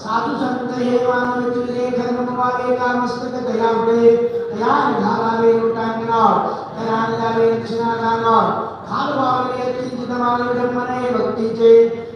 साधू संत हे मानव लेखन व्हावे का मस्तक दया पुढे दया घालावे लोटांगण दया द्यावे दक्षिणादान खाल वावले किंचित मानव ब्रह्मने भक्तीचे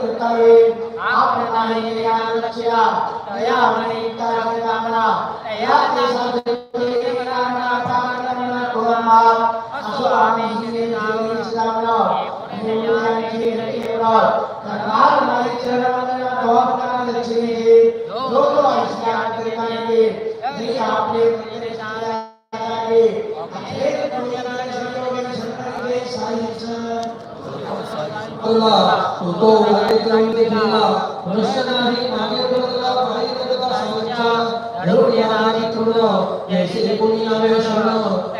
कैसे बळी करतावे आपण नाही या लक्ष्या तया म्हणे करावे कामना. या देशाचे कामना कामना कोरमा असो आम्ही हिने नावी कामना मूल्यांची हटेवर करणार नाही चरणवंदना भवकना दक्षिणे लोक अल्लाह तो तो वाटे क्रमने गेला मनुष्य नाही मागे बदला पायी बदला सावच्या धरून येणारी ऐसे कोणी आवे शरण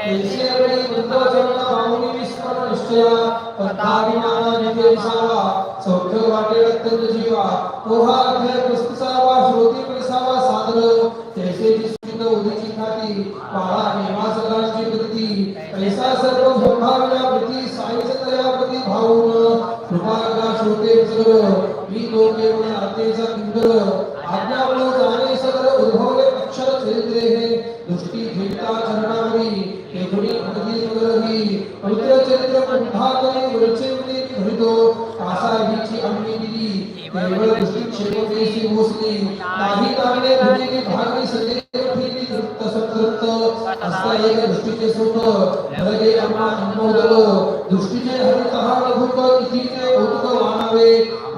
ऐसे वेळी बुद्ध चरण पाहुनी विस्मरण निश्चय पताभिमान निते विसावा सौख्य वाटे अत्यंत जीवा पोहा अभय पुस्तसावा श्रोती परिसावा सादर तैसे दिसत उदीची पाळा नेमा सगळ्यांची वृत्ती, पैसा सर्व संभावना वृत्ती साईच तयापती भाऊन कृपाला श्रोते सगर मी तो केवळ आतेचा किंकर आज्ञावळ जाणे सगर उद्भवले अक्षर चरित्रे हे, दृष्टी घेता चरणावरी हे गुणी भक्ती सगरही, पवित्र चरित्र कंठातरी वरचे मुली भरितो कासा हिची आम्ही दिली केवळ दृष्टी क्षेपकेशी मोसली काही कारणे भुलीने भागली सदैव ठेवी तृप्त सतृप्त असता एक दृष्टीचे सुख भरगे आम्हा अनुभवल दृष्टीचे हरित हा लघुक कितीचे कौतुक मानावे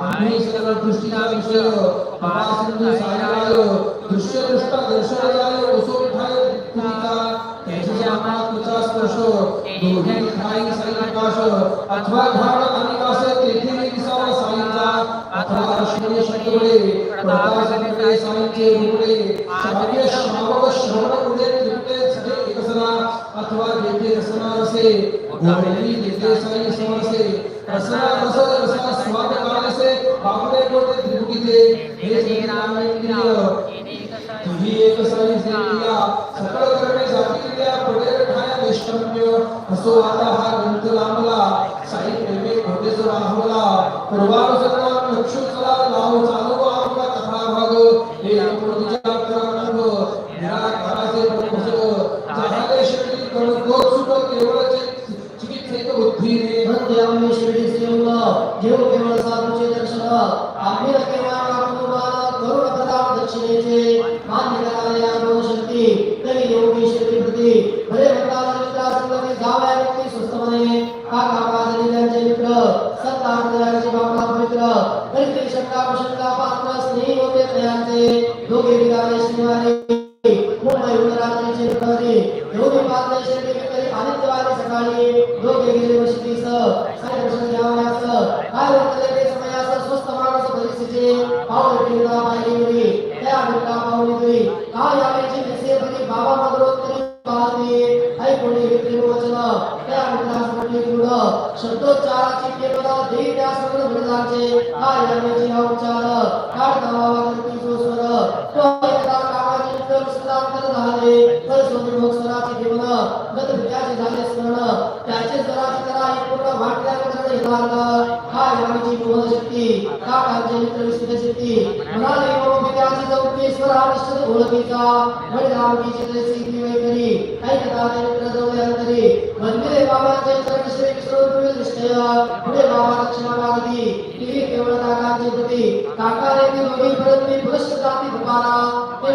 आम्ही सर्व दृष्टीचा विषय महासिंधू सायराय दृश्य दृष्टा दर्शनाय उसो ठाय तुमिका त्याचे आम्हा तुझा स्पर्श दोघे ठाई साई प्रकाश अथवा घाण अनिवास तेथे विसावा साईचा अथवा अश्विनी शब्दवळे प्रकाशकडे साईचे रुपडे श्राव्य श्रावक श्रवण सगळे एकसना अथवा जेथे रसना रसे गोडली तेथे साई समरसे रसना रस रसा स्वाद कालसे बापरे कोटे त्रिभुगीते, हे जे नाम इंद्रिय तुझी एक साई सेविया सकळ करणे जातील्या पडेल ठाया वैष्णव्य असो आता हा ग्रंथ लांबला साई प्रेमे घोटेच राहवला पूर्वानुसरण लक्ष चला लाव चालू केवळ साधूचे दर्शन आम्ही केवळ काकुबाल करुण प्रताप दक्षिणेचे मान्य दोन शक्ती तरी योगी शिर्डी प्रती भले भक्ताला मित्रा संगती जाव्या व्यक्ती स्वस्त म्हणे काका पाजली त्यांचे मित्र सत्ता हृदयाचे बाबा पवित्र तरी शंका प्रशंका पात्र स्नेही होते तयांचे दोघे विकारे श्रीवारे मुंबई रात्रीचे दुपारी योगी पात्र शिर्डी विकरी आदित्यवारी सकाळी दोघे गेले वशितीस बाबा भगवंतरी बाबे ऐ कोणी हे प्रेमवचन त्या मित्रासाठी गुण शब्दोच्चाराची केवळ देई त्या सर्व भरदाचे हा यावेची हा उच्चार. काढ दावा करती जो स्वर. तो ऐकता कामाची उत्तम सदांतर झाले. तर सोनी भोग स्वराचे केवळ गत विद्याचे झाले स्मरण. त्याचे स्वराचे जरा एक पूर्ण वाटल्या करणे हा यावेची बोध शक्ती का कांचे मित्र विस्तृत शक्ती म्हणाले चौकी स्वर हा निश्चित ओळखीचा वडिलांची तैसी वैखरी ऐकता ते मित्र जवळ अंतरी मंदिरे बाबांचे चरण श्री विष्णू निश्चय पुढे बाबा दक्षिणा मागती ती केवळ काकांची प्रती, काका रे ती दोघी परत मी पुरुष जाती दुपारा ते